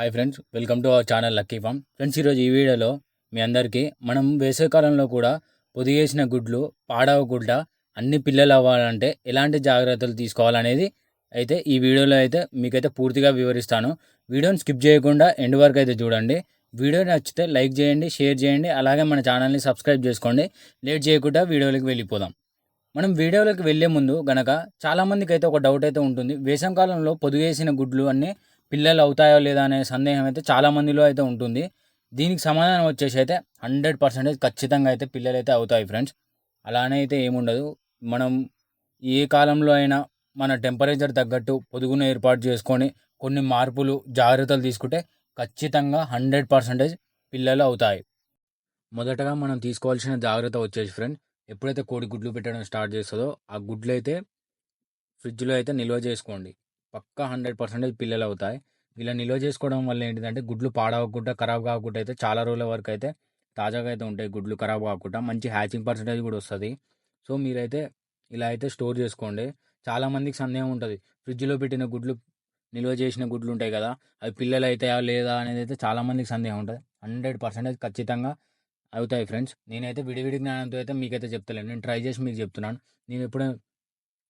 Hi friends welcome to our channel lucky farm friends ఈరోజు ఈ వీడియోలో మీ అందరికీ మనం వేసవికాలంలో కూడా పొదిగేసిన గుడ్లు పాడవకుండా అన్ని పిల్లలు అవ్వాలంటే ఎలాంటి జాగ్రత్తలు తీసుకోవాలనేది అయితే ఈ వీడియోలో అయితే మీకైతే పూర్తిగా వివరిస్తాను. వీడియోని స్కిప్ చేయకుండా ఎండ్ వరకు అయితే చూడండి. వీడియో నచ్చితే లైక్ చేయండి షేర్ చేయండి అలాగే మన ఛానల్ని సబ్స్క్రైబ్ చేసుకోండి. లేట్ చేయకుండా వీడియోలోకి వెళ్ళిపోదాం. మనం వీడియోలోకి వెళ్ళే ముందు గనక చాలామందికి అయితే ఒక డౌట్ అయితే ఉంటుంది. వేసవికాలంలో పొదిగేసిన పొదుగేసిన గుడ్లు అన్నీ పిల్లలు అవుతాయో లేదా అనే సందేహం అయితే చాలా మందిలో అయితే ఉంటుంది. దీనికి సమాధానం వచ్చేసి అయితే హండ్రెడ్ పర్సెంటేజ్ ఖచ్చితంగా అయితే పిల్లలు అయితే అవుతాయి ఫ్రెండ్స్. అలానే అయితే ఏముండదు. మనం ఏ కాలంలో అయినా మన టెంపరేచర్ తగ్గట్టు పొదుగును ఏర్పాటు చేసుకొని కొన్ని మార్పులు జాగ్రత్తలు తీసుకుంటే ఖచ్చితంగా హండ్రెడ్ పర్సెంటేజ్ పిల్లలు అవుతాయి. మొదటగా మనం తీసుకోవాల్సిన జాగ్రత్త వచ్చేసి ఫ్రెండ్ ఎప్పుడైతే కోడి గుడ్లు పెట్టడం స్టార్ట్ చేస్తుందో ఆ గుడ్లు అయితే ఫ్రిడ్జ్లో అయితే నిల్వ చేసుకోండి. పక్కా హండ్రెడ్ పర్సెంటేజ్ పిల్లలు అవుతాయి. ఇలా నిల్వ చేసుకోవడం వల్ల ఏంటిదంటే గుడ్లు పాడవకుండా ఖరాబ్ కాకుండా అయితే చాలా రోజుల వరకు అయితే తాజాగా అయితే ఉంటాయి గుడ్లు ఖరాబ్ కాకుండా. మంచి హ్యాచింగ్ పర్సెంటేజ్ కూడా వస్తుంది. సో మీరైతే ఇలా అయితే స్టోర్ చేసుకోండి. చాలామందికి సందేహం ఉంటుంది. ఫ్రిడ్జ్లో పెట్టిన గుడ్లు నిల్వ చేసిన గుడ్లు ఉంటాయి కదా అవి పిల్లలు అవుతాయా లేదా అనేది అయితే చాలామందికి సందేహం ఉంటుంది. హండ్రెడ్ పర్సెంటేజ్ ఖచ్చితంగా అవుతాయి ఫ్రెండ్స్. నేనైతే విడివిడి జ్ఞానంతో అయితే మీకైతే చెప్తలేను. నేను ట్రై చేసి మీకు చెప్తున్నాను. నేను ఎప్పుడైనా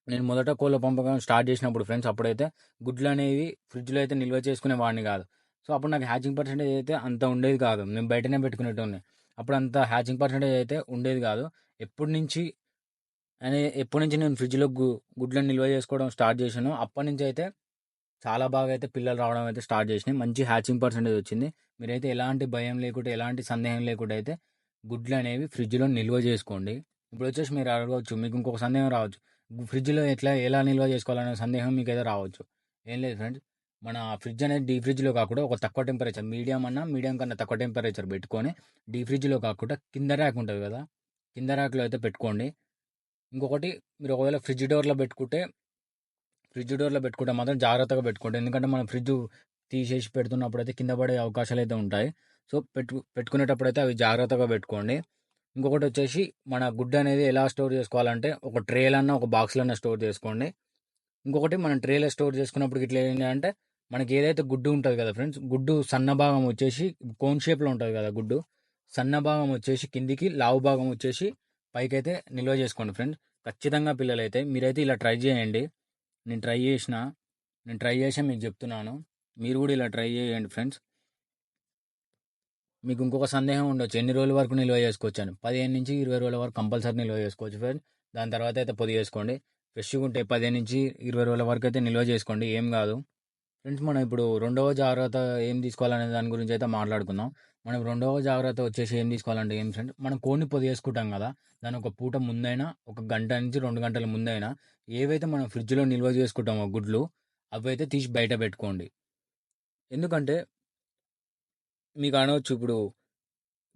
నేను మొదట కోళ్ళ పెంపకం స్టార్ట్ చేసినప్పుడు ఫ్రెండ్స్ అప్పుడైతే గుడ్లు అనేవి ఫ్రిడ్జ్లో అయితే నిల్వ చేసుకునే వాడిని కాదు. సో అప్పుడు నాకు హ్యాచింగ్ పర్సెంటేజ్ అయితే అంత ఉండేది కాదు. నేను బయటనే పెట్టుకునేటోని అప్పుడు అంత హ్యాచింగ్ పర్సెంటేజ్ అయితే ఉండేది కాదు. ఎప్పటి నుంచి అనే ఎప్పటి నుంచి నేను ఫ్రిడ్జ్లో గు గుడ్లను నిల్వ చేసుకోవడం స్టార్ట్ చేశాను అప్పటి నుంచి అయితే చాలా బాగా అయితే పిల్లలు రావడం అయితే స్టార్ట్ చేసినాయి. మంచి హ్యాచింగ్ పర్సెంటేజ్ వచ్చింది. మీరైతే ఎలాంటి భయం లేకుండా ఎలాంటి సందేహం లేకుండా అయితే గుడ్లు అనేవి ఫ్రిడ్జ్లో నిల్వ చేసుకోండి. ఇప్పుడు వచ్చేసి మీరు అడగవచ్చు మీకు ఇంకొక సందేహం రావచ్చు. ఫ్రిడ్జ్లో ఎట్లా ఎలా నిల్వ చేసుకోవాలనే సందేహం మీకు అయితే రావచ్చు. ఏం లేదు ఫ్రెండ్స్. మన ఫ్రిడ్జ్ అనేది డీ ఫ్రిడ్జ్లో కాకుండా ఒక తక్కువ టెంపరేచర్ మీడియం అన్న మీడియం కన్నా తక్కువ టెంపరేచర్ పెట్టుకొని డీ ఫ్రిడ్జ్లో కాకుండా కింద ర్యాక్ ఉంటుంది కదా కింద ర్యాక్లో అయితే పెట్టుకోండి. ఇంకొకటి మీరు ఒకవేళ ఫ్రిడ్జ్ డోర్లో పెట్టుకుంటే ఫ్రిడ్జ్ డోర్లో పెట్టుకుంటే మాత్రం జాగ్రత్తగా పెట్టుకోండి. ఎందుకంటే మనం ఫ్రిడ్జ్ తీసేసి పెడుతున్నప్పుడు అయితే కింద పడే అవకాశాలు అయితే ఉంటాయి. సో పెట్టు పెట్టుకునేటప్పుడు అయితే అవి జాగ్రత్తగా పెట్టుకోండి. ఇంకొకటి వచ్చేసి మన గుడ్డు అనేది ఎలా స్టోర్ చేసుకోవాలంటే ఒక ట్రేలన్నా ఒక బాక్స్లన్నా స్టోర్ చేసుకోండి. ఇంకొకటి మనం ట్రేలో స్టోర్ చేసుకున్నప్పుడు ఇట్లా ఏంటంటే మనకి ఏదైతే గుడ్డు ఉంటుంది కదా ఫ్రెండ్స్ గుడ్డు సన్న భాగం వచ్చేసి కోన్ షేప్లో ఉంటుంది కదా గుడ్డు సన్న భాగం వచ్చేసి కిందికి లావు భాగం వచ్చేసి పైకైతే నిల్వ చేసుకోండి ఫ్రెండ్స్. ఖచ్చితంగా పిల్లలు అయితే మీరైతే ఇలా ట్రై చేయండి. నేను ట్రై చేసిన నేను ట్రై చేసి మీకు చెప్తున్నాను. మీరు కూడా ఇలా ట్రై చేయండి ఫ్రెండ్స్. మీకు ఇంకొక సందేహం ఉండొచ్చు. ఎన్ని రోజుల వరకు నిల్వ చేసుకోవచ్చు అని పదిహేను నుంచి ఇరవై రోజుల వరకు కంపల్సరీ నిల్వ చేసుకోవచ్చు ఫ్రెండ్ దాని తర్వాత అయితే పొది చేసుకోండి. ఫ్రెష్గా ఉంటే పదిహేను నుంచి ఇరవై రోజుల వరకు అయితే నిల్వ చేసుకోండి. ఏం కాదు. ఫ్రెండ్స్ మనం ఇప్పుడు రెండవ జాగ్రత్త ఏం తీసుకోవాలనే దాని గురించి అయితే మాట్లాడుకుందాం. మనం రెండవ జాగ్రత్త వచ్చేసి ఏం తీసుకోవాలంటే ఏం ఫ్రెండ్ మనం కోడిని పొది చేసుకుంటాం కదా. దాని ఒక పూట ముందైనా ఒక గంట నుంచి రెండు గంటల ముందైనా ఏవైతే మనం ఫ్రిడ్జ్లో నిల్వ చేసుకుంటామో గుడ్లు అవి అయితే తీసి బయట పెట్టుకోండి. ఎందుకంటే మీకు అనవచ్చు ఇప్పుడు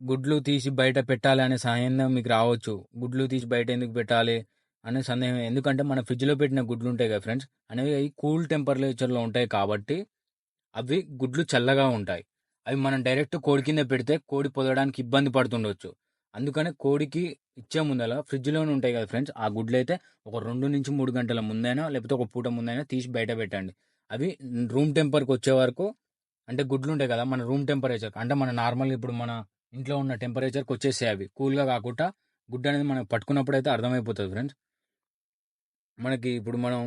గుడ్లు తీసి బయట పెట్టాలి అనే సందేహం మీకు రావచ్చు. గుడ్లు తీసి బయట ఎందుకు పెట్టాలి అనే సందేహం. ఎందుకంటే మన ఫ్రిడ్జ్లో పెట్టిన గుడ్లు ఉంటాయి కదా ఫ్రెండ్స్? అనేవి అవి కూల్ టెంపరేచర్లో ఉంటాయి కాబట్టి అవి గుడ్లు చల్లగా ఉంటాయి. అవి మనం డైరెక్ట్ కోడి కింద పెడితే కోడి పొదడానికి ఇబ్బంది పడుతుండొచ్చు. అందుకనే కోడికి ఇచ్చే ముందల ఫ్రిడ్జ్లోనే ఉంటాయి కదా ఫ్రెండ్స్? ఆ గుడ్లు అయితే ఒక రెండు నుంచి మూడు గంటల ముందైనా లేకపోతే ఒక పూట ముందైనా తీసి బయట పెట్టండి. అవి రూమ్ టెంపర్కి వచ్చే వరకు అంటే గుడ్లు ఉంటాయి కదా మన రూమ్ టెంపరేచర్ అంటే మన నార్మల్ ఇప్పుడు మన ఇంట్లో ఉన్న టెంపరేచర్కి వచ్చేసాయి అవి. కూల్గా కాకుండా గుడ్డ అనేది మనం పట్టుకున్నప్పుడు అయితే అర్థమైపోతుంది ఫ్రెండ్స్. మనకి ఇప్పుడు మనం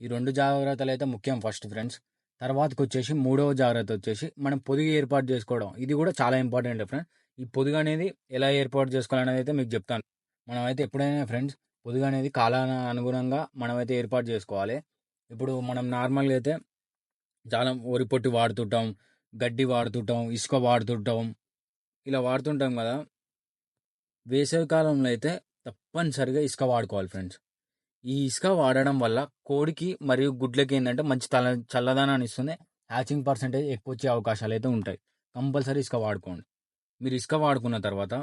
ఈ రెండు జాగ్రత్తలు అయితే ముఖ్యం ఫస్ట్ ఫ్రెండ్స్. తర్వాతకి వచ్చేసి మూడవ జాగ్రత్త వచ్చేసి మనం పొదుగు ఏర్పాటు చేసుకోవడం. ఇది కూడా చాలా ఇంపార్టెంట్ ఫ్రెండ్స్. ఈ పొదుగు అనేది ఎలా ఏర్పాటు చేసుకోవాలనేది అయితే మీకు చెప్తాను. మనమైతే ఎప్పుడైనా ఫ్రెండ్స్ పొదుగు అనేది కాలాన అనుగుణంగా మనమైతే ఏర్పాటు చేసుకోవాలి. ఇప్పుడు మనం నార్మల్గా అయితే చాలా వరి పొట్టి వాడుతుంటాం గడ్డి వాడుతుంటాం ఇసుక వాడుతుంటాం. ఇలా వాడుతుంటాం కదా! వేసవికాలంలో అయితే తప్పనిసరిగా ఇసుక వాడుకోవాలి ఫ్రెండ్స్. ఈ ఇసుక వాడడం వల్ల కోడికి మరియు గుడ్లకి ఏంటంటే మంచి తల చల్లదనాన్ని ఇస్తుంది. హ్యాచింగ్ పర్సెంటేజ్ ఎక్కువ వచ్చే అవకాశాలు అయితే ఉంటాయి. కంపల్సరీ ఇసుక వాడుకోండి. మీరు ఇసుక వాడుకున్న తర్వాత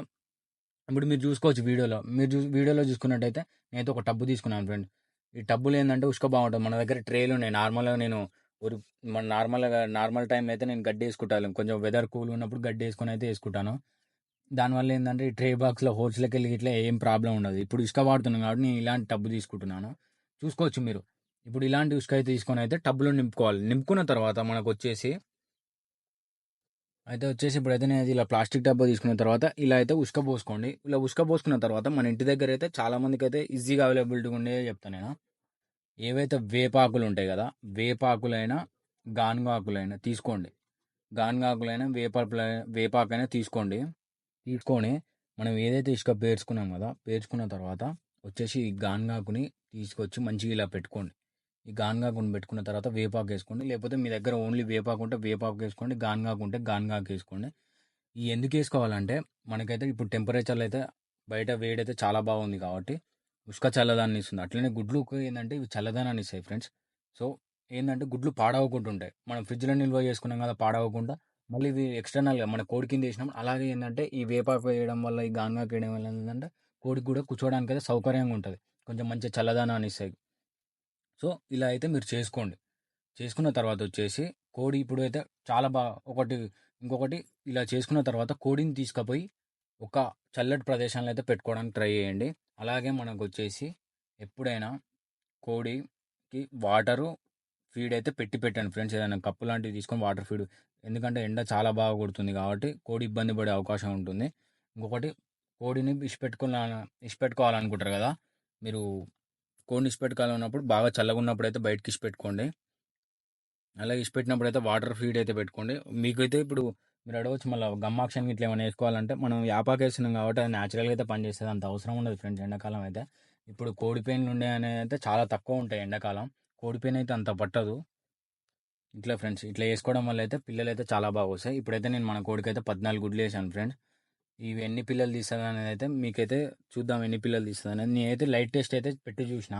ఇప్పుడు మీరు చూసుకోవచ్చు వీడియోలో. మీరు చూ వీడియోలో చూసుకున్నట్టయితే నేనైతే ఒక టబ్బు తీసుకున్నాను ఫ్రెండ్. ఈ టబ్బులు ఏంటంటే ఉసుక బాగుంటుంది. మన దగ్గర ట్రేలు ఉన్నాయి. నార్మల్గా నేను ఒక మన నార్మల్గా నార్మల్ టైం అయితే నేను గడ్డి వేసుకుంటాను కొంచెం వెదర్ కూల్ ఉన్నప్పుడు గడ్డి వేసుకొని అయితే వేసుకుంటాను దానివల్ల ఏంటంటే ఈ ట్రే బాక్స్లో హోల్స్లోకి వెళ్ళి ఇట్లా ఏం ప్రాబ్లం ఉండదు. ఇప్పుడు ఇసుక వాడుతున్నాను కాబట్టి నేను ఇలాంటి టబ్బు తీసుకుంటున్నాను. చూసుకోవచ్చు మీరు. ఇప్పుడు ఇలాంటి ఇసుక అయితే తీసుకొని అయితే టబ్బులో నింపుకోవాలి. నింపుకున్న తర్వాత మనకు వచ్చేసి అయితే వచ్చేసి ఇప్పుడైతే నేను ఇలా ప్లాస్టిక్ డబ్బా తీసుకున్న తర్వాత ఇలా అయితే ఉసుక పోసుకోండి. ఇలా ఉసుక పోసుకున్న తర్వాత మన ఇంటి దగ్గర అయితే చాలా మందికి అయితే ఈజీగా అవైలబిలిటీ ఉండే చెప్తాను నేను. ఏవైతే వేపాకులు ఉంటాయి కదా వేపాకులైనా గానుగాకులైనా తీసుకోండి. గానుగాకులైనా వేపాకుల వేపాకైనా తీసుకోండి. తీసుకొని మనం ఏదైతే ఇసుక పేర్చుకున్నాం కదా పేర్చుకున్న తర్వాత వచ్చేసి ఈ గానుగాకుని తీసుకొచ్చి మంచిగా ఇలా పెట్టుకోండి. ఈ గానుగాకుని పెట్టుకున్న తర్వాత వేపాకు వేసుకోండి లేకపోతే మీ దగ్గర ఓన్లీ వేపాకు ఉంటే వేపాకు వేసుకోండి గానుగాకు ఉంటే గానుగాకు వేసుకోండి ఈ ఎందుకు వేసుకోవాలంటే మనకైతే ఇప్పుడు టెంపరేచర్లు అయితే బయట వేడైతే చాలా బాగుంది కాబట్టి ఉసుక చల్లదాన్ని ఇస్తుంది. అట్లనే గుడ్లు ఏంటంటే ఇవి చల్లదనాన్ని ఇస్తాయి ఫ్రెండ్స్. సో ఏంటంటే గుడ్లు పాడవకుండా ఉంటాయి మనం ఫ్రిడ్జ్లో నిల్వ చేసుకున్నాం కదా పాడవకుండా మళ్ళీ ఇవి ఎక్స్టర్నల్గా మన కోడి కింద వేసినాం అలాగే ఏంటంటే ఈ వేపాకు వేయడం వల్ల ఈ గానుగాకు వేయడం వల్ల ఏంటంటే కోడికి కూడా కూర్చోవడానికి అయితే సౌకర్యంగా ఉంటుంది. కొంచెం మంచి చల్లదనాన్ని ఇస్తాయి. సో ఇలా అయితే మీరు చేసుకోండి. చేసుకున్న తర్వాత వచ్చేసి కోడి ఇప్పుడు అయితే చాలా బాగా ఒకటి ఇంకొకటి ఇలా చేసుకున్న తర్వాత కోడిని తీసుకుపోయి ఒక చల్లటి ప్రదేశంలో అయితే పెట్టుకోవడానికి ట్రై చేయండి. అలాగే మనకు వచ్చేసి ఎప్పుడైనా కోడికి వాటరు ఫీడ్ అయితే పెట్టి పెట్టండి ఫ్రెండ్స్. ఏదైనా కప్పు లాంటివి తీసుకొని వాటర్ ఫీడ్ ఎందుకంటే ఎండ చాలా బాగా కొడుతుంది కాబట్టి కోడి ఇబ్బంది పడే అవకాశం ఉంటుంది. ఇంకొకటి కోడిని ఇష్టపెట్టుకోవాల ఇష్టపెట్టుకోవాలనుకుంటారు కదా మీరు కోడిని ఇష్టపెట్టుకోవాలన్నప్పుడు బాగా చల్లగా ఉన్నప్పుడు అయితే బయటకి ఇష్టపెట్టుకోండి అలాగే ఇష్టపెట్టినప్పుడు అయితే వాటర్ ఫీడ్ అయితే పెట్టుకోండి. మీకైతే ఇప్పుడు మీరు అడగవచ్చు మళ్ళీ గమ్మాక్షన్ ఇట్లా ఏమైనా వేసుకోవాలంటే మనం యాపాకు వేస్తున్నాం కాబట్టి అది న్యాచురల్గా అయితే పనిచేస్తుంది అంత అవసరం ఉండదు ఫ్రెండ్స్ ఎండాకాలం అయితే. ఇప్పుడు కోడి పెయిన్లు ఉండే అనేది అయితే చాలా తక్కువ ఉంటాయి ఎండాకాలం. కోడి పెయిన్ అయితే అంత పట్టదు. ఇట్లా ఫ్రెండ్స్ ఇట్లా వేసుకోవడం వల్ల అయితే పిల్లలు అయితే చాలా బాగా వస్తాయి. ఇప్పుడైతే నేను మన కోడికి అయితే పద్నాలుగు గుడ్లు వేసాను ఫ్రెండ్స్ ఇవి ఎన్ని పిల్లలు తీస్తుంది అనేది అయితే మీకైతే చూద్దాం ఎన్ని పిల్లలు తీస్తుంది అనేది. నేనైతే లైట్ టెస్ట్ అయితే పెట్టి చూసిన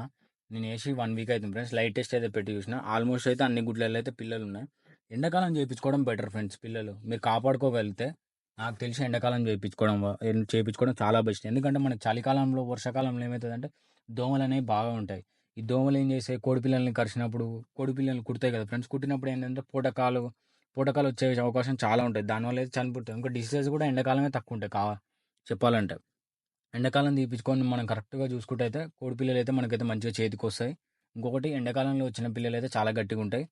నేను వేసి వన్ వీక్ అవుతుంది ఫ్రెండ్స్ లైట్ టెస్ట్ అయితే పెట్టి చూసిన ఆల్మోస్ట్ అయితే అన్ని గుడ్లలో అయితే పిల్లలు ఉన్నాయి. ఎండాకాలం చేయించుకోవడం బెటర్ ఫ్రెండ్స్ పిల్లలు. మీరు కాపాడుకోగలిగితే నాకు తెలిసి ఎండాకాలం చేయించుకోవడం చేయించుకోవడం చాలా బెస్ట్ ఎందుకంటే మనకి చలికాలంలో వర్షాకాలంలో ఏమవుతుందంటే దోమలు అనేవి బాగా ఉంటాయి. ఈ దోమలు ఏం చేస్తాయి? కోడిపిల్లల్ని కరిచినప్పుడు కోడిపిల్లల్ని కుడతాయి కదా ఫ్రెండ్స్ కుట్టినప్పుడు ఏంటంటే పూటకాలు పూటకాలు వచ్చే అవకాశం చాలా ఉంటాయి. దానివల్ల అయితే చనిపోతాయి. ఇంకా డిసీజెస్ కూడా ఎండాకాలమే తక్కువ ఉంటాయి కావా చెప్పాలంటే. ఎండాకాలం తీపించుకొని మనం కరెక్ట్గా చూసుకుంటే అయితే కోడిపిల్లలు అయితే మనకైతే మంచిగా చేతికి వస్తాయి ఇంకొకటి ఎండాకాలంలో వచ్చిన పిల్లలు అయితే చాలా గట్టిగా ఉంటాయి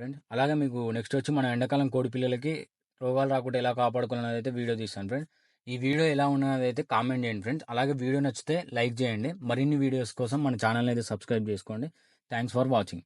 ఫ్రెండ్స్ అలాగే మీకు నెక్స్ట్ వచ్చి మన ఎండాకాలం కోడి పిల్లలకి రోగాలు రాకుండా ఎలా కాపాడుకున్నది అయితే వీడియో తీస్తాను ఫ్రెండ్స్ ఈ వీడియో ఎలా ఉన్నది అయితే కామెంట్ చేయండి ఫ్రెండ్స్ అలాగే వీడియో నచ్చితే లైక్ చేయండి. మరిన్ని వీడియోస్ కోసం మన ఛానల్ అయితే సబ్స్క్రైబ్ చేసుకోండి. Thanks for watching.